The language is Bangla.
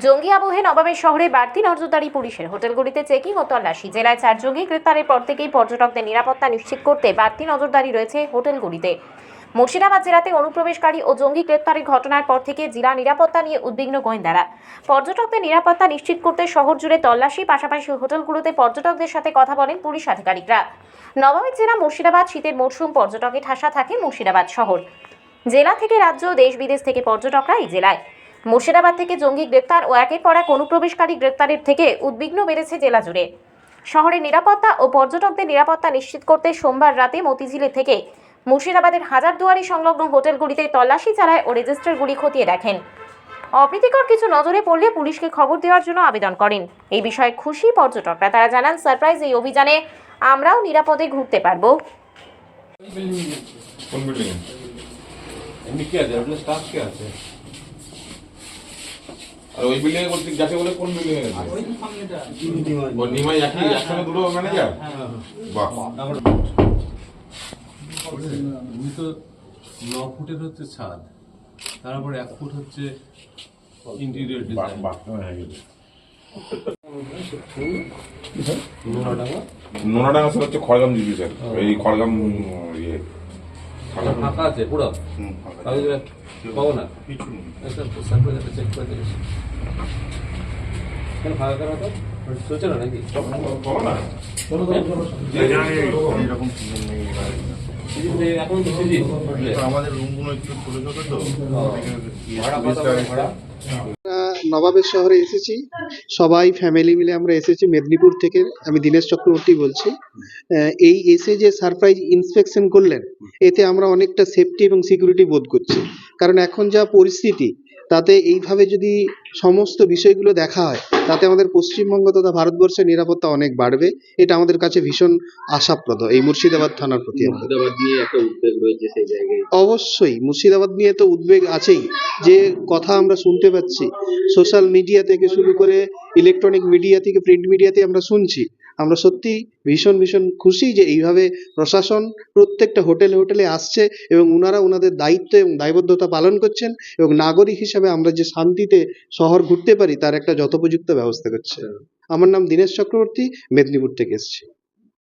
জঙ্গি আবহে নবাবের শহরে বাড়তি নজরদারি পুলিশের। হোটেলগুলিতে চেকিং ও তল্লাশি। জেলায় চার জঙ্গি গ্রেপ্তারের পর থেকেই পর্যটকদের নিরাপত্তা নিশ্চিত করতে বাড়তি নজরদারি রয়েছে হোটেলগুলিতে। মুর্শিদাবাদ জেলাতে অনুপ্রবেশকারী ও জঙ্গি গ্রেপ্তারের ঘটনার পর থেকে জেলা নিরাপত্তা নিয়ে উদ্বিগ্ন গোয়েন্দারা। পর্যটকদের নিরাপত্তা নিশ্চিত করতে শহর জুড়ে তল্লাশি, পাশাপাশি হোটেলগুলোতে পর্যটকদের সাথে কথা বলেন পুলিশ আধিকারিকরা। নবাবের জেলা মুর্শিদাবাদ শীতের মরশুম পর্যটকে ঠাসা থাকে মুর্শিদাবাদ শহর। জেলা থেকে রাজ্য দেশ বিদেশ থেকে পর্যটকরা এই জেলায়। মুর্শিদাবাদ থেকে জঙ্গি গ্রেপ্তার ও একের পর এক অনুপ্রবেশকারী গ্রেপ্তারের থেকে উদ্বিগ্ন বেড়েছে জেলা জুড়ে। শহরের নিরাপত্তা ও পর্যটকদের নিরাপত্তা নিশ্চিত করতে সোমবার রাতে মতিঝিলে থেকে মুর্শিদাবাদের হাজারদুয়ারি সংলগ্ন হোটেলগুলিতে তল্লাশি চালায় ও রেজিস্টারগুলি খতিয়ে দেখেন। অপ্রীতিকর কিছু নজরে পড়লে পুলিশকে খবর দেওয়ার জন্য আবেদন করেন। এই বিষয়ে খুশি পর্যটকরা। তারা জানান সারপ্রাইজ এই অভিযানে আমরাও নিরাপদে ঘুরতে পারব। কোন বিল্ডিং এমনি কি আছে? আপনার স্টাফ কি আছে? আর ওই বিল্ডিং এ বলতে যাকে বলে কোন বিল্ডিং এ আছে ও নিমাই। একই একসঙ্গে দুটো ম্যানেজার বাহ। উনি তো ন ফুটের হচ্ছে ছাদ তারপর এক ফুট হচ্ছে ইন্টেরিয়র বাহ ডিজাইন হয়ে গেছে নোনাডাঙ্গা? নোনাডাঙ্গা স্যার হচ্ছে খড়গাম জিবি স্যার। এই খড়গাম ইয়ে। ফাঁকা আছে পুরো। পাবো না? চেক করে দিয়েছি কেন ফাঁকা কেন তো চলছে না নাকি। এখন তো আমাদের রুমগুলো একটু ছোট ছোট তো? ভাড়া? নবাবের শহরে এসেছি। সবাই ফ্যামিলি মিলে আমরা এসেছি মেদিনীপুর থেকে। আমি দীনেশ চক্রবর্তী বলছি। এই এসে যে সারপ্রাইজ ইন্সপেকশন করলেন, এতে আমরা অনেকটা সেফটি এবং সিকিউরিটি বোধ করছি। কারণ এখন যা পরিস্থিতি তাতে এইভাবে যদি সমস্ত বিষয়গুলো দেখা হয় তাতে আমাদের পশ্চিমবঙ্গ তথা ভারতবর্ষের নিরাপত্তা অনেক বাড়বে। এটা আমাদের কাছে ভীষণ আশাপ্রদ এই মুর্শিদাবাদ থানার প্রতি আমাদের। মুর্শিদাবাদ নিয়ে একটা উদ্বেগ রয়েছে সেই জায়গায়। অবশ্যই মুর্শিদাবাদ নিয়ে তো উদ্বেগ আছেই। যে কথা আমরা শুনতে পাচ্ছি সোশ্যাল মিডিয়া থেকে শুরু করে ইলেকট্রনিক মিডিয়া থেকে প্রিন্ট মিডিয়াতে আমরা শুনছি আমরা সত্যি ভীষণ ভীষণ খুশি যে এইভাবে প্রশাসন প্রত্যেকটা হোটেলে হোটেলে আসছে এবং ওনারা ওনাদের দায়িত্ব এবং দায়বদ্ধতা পালন করছেন এবং নাগরিক হিসাবে আমরা যে শান্তিতে শহর ঘুরতে পারি তার একটা যথোপযুক্ত ব্যবস্থা করছে। আমার নাম দীনেশ চক্রবর্তী মেদিনীপুর থেকে এসেছি।